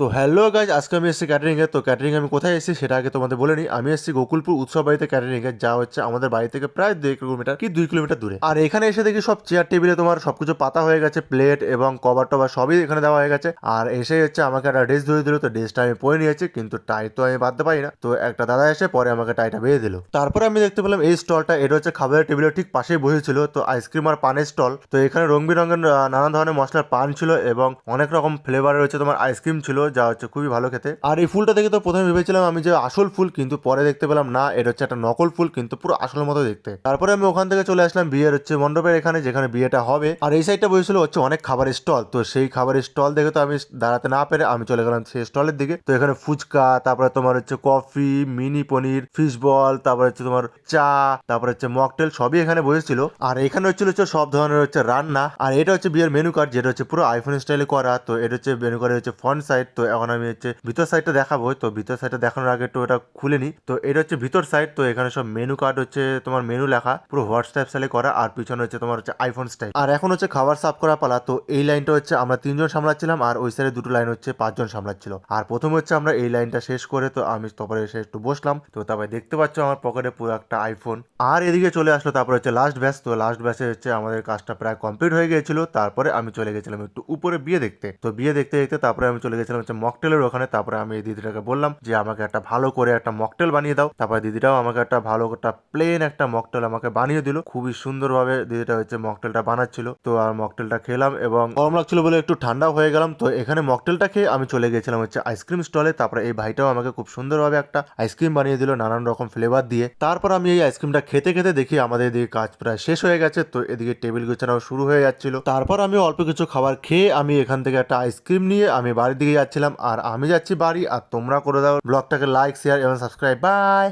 তো hello guys আজকে আমি এসেছি ক্যাটারিংয়ে তো ক্যাটারিং আমি কোথায় এসেছি সেটা আগে তোমাদের বলে নিই। আমি এসেছি গোকুলপুর উৎসব বাড়িতে ক্যাটারিংয়ে যা হচ্ছে আমাদের বাড়ি থেকে প্রায় দুই কিলোমিটার কি দুই কিলোমিটার দূরে। আর এখানে এসে দেখি সব চেয়ার টেবিলে তোমার সবকিছু পাতা হয়ে গেছে প্লেট এবং কভার টভার সবই এখানে দেওয়া হয়ে গেছে। আর এসে হচ্ছে আমাকে একটা ড্রেস ধরে দিল, তো ড্রেসটা আমি পরে নিয়েছি, কিন্তু টাই তো আমি বাঁধতে পারি না। তো একটা দাদা এসে পরে আমাকে টাইটা বেঁধে দিল। তারপরে আমি দেখতে পেলাম এই স্টলটা এটা হচ্ছে খাবারের টেবিলের ঠিক পাশেই বসেছিল। তো আইসক্রিম আর পানের স্টল তো এখানে রং বেরঙের নানা ধরনের মশলার পান ছিল এবং অনেক রকম ফ্লেভারের হচ্ছে তোমার আইসক্রিম ছিল। যা হচ্ছে খুবই ভালো খেতে। আর এই ফুলটা দেখে তো প্রথমে ভেবেছিলাম আমি যে আসল ফুল, কিন্তু পরে দেখতে পেলাম না, এটা হচ্ছে একটা নকল ফুল, কিন্তু পুরো আসল মতো দেখতে। তারপরে আমি ওখান থেকে চলে আসলাম বিয়ের হচ্ছে মণ্ডপের এখানে, যেখানে বিয়েটা হবে। আর এই সাইডটা বসেছিল হচ্ছে অনেক খাবারের স্টল, তো সেই খাবারের স্টল দেখে তো আমি দাঁড়াতে না পেরে আমি চলে গেলাম সেই স্টলের দিকে। তো এখানে ফুচকা, তারপরে তোমার হচ্ছে coffee, mini paneer fish ball তারপরে হচ্ছে তোমার চা, তারপরে হচ্ছে মকটেল সবই এখানে বসেছিল। আর এখানে হচ্ছিল হচ্ছে সব ধরনের হচ্ছে রান্না। আর এটা হচ্ছে বিয়ের মেনু কার্ড যেটা হচ্ছে পুরো আইফোন স্টাইলে করা, তো এটা হচ্ছে মেনু কার্ডের হচ্ছে ফ্রন্ট সাইড এখন আমি হচ্ছে ভিতর সাইডটা দেখাবো, তো ভিতর সাইডটা দেখানোর আগে একটু এটা খুলে নি। তো এটা হচ্ছে ভিতর সাইড তো এখানে সব মেনু কার্ড হচ্ছে তোমার মেনু লেখা, পুরো হোয়াটসঅ্যাপ স্টাইলে করা, আর পিছনে হচ্ছে তোমার হচ্ছে আইফোন স্টাইল আর এখন হচ্ছে খাবার সার্ভ করা পালা, তো এই লাইনটা হচ্ছে আমরা তিনজন সামলাচ্ছিলাম, আর ওই সাইডে দুটো লাইন হচ্ছে পাঁচজন সামলাচ্ছিল। আর প্রথমে হচ্ছে আমরা এই লাইনটা শেষ করে, তো আমি তারপরে এসে একটু বসলাম, তো তারপরে দেখতে পাচ্ছ আমার পকেটে পুরো একটা আইফোন আর এদিকে চলে আসলো, তারপরে হচ্ছে লাস্ট ব্যাচ তো লাস্ট ব্যাচে হচ্ছে আমাদের কাজটা প্রায় কমপ্লিট হয়ে গিয়েছিল, তারপরে আমি চলে গেছিলাম একটু উপরে, বিয়ে দেখতে। তো বিয়ে দেখতে দেখতে তারপরে আমি চলে গেছিলাম হচ্ছে মকটেলের ওখানে। তারপরে আমি দিদিটাকে বললাম যে, আমাকে একটা ভালো করে একটা মকটেল বানিয়ে দাও। তারপরে দিদিটাও আমাকে একটা ভালো একটা প্লেন একটা মকটেল আমাকে বানিয়ে দিল। খুবই সুন্দরভাবে দিদিটা হচ্ছে মকটেলটা বানাচ্ছিল। তো আর মকটেলটা খেলাম এবং গরম লাগছিল বলে একটু ঠান্ডা হয়ে গেলাম। তো এখানে মকটেলটা খেয়ে আমি চলে গেছিলাম হচ্ছে আইসক্রিম স্টলে তারপরে এই ভাইটাও আমাকে খুব সুন্দরভাবে একটা আইসক্রিম বানিয়ে দিল নানান রকম ফ্লেভার দিয়ে। তারপর আমি এই আইসক্রিমটা খেতে খেতে দেখি আমাদের এদিকে কাজ প্রায় শেষ হয়ে গেছে। তো এদিকে টেবিল গোছানো শুরু হয়ে যাচ্ছিল। তারপর আমি অল্প কিছু খাবার খেয়ে আমি এখান থেকে একটা আইসক্রিম নিয়ে আমি বাড়ির দিকে যাচ্ছিলাম আর আমি যাচ্ছি বাড়ি আর তোমরা করে দাও ব্লগটাকে লাইক শেয়ার এবং সাবস্ক্রাইব বাই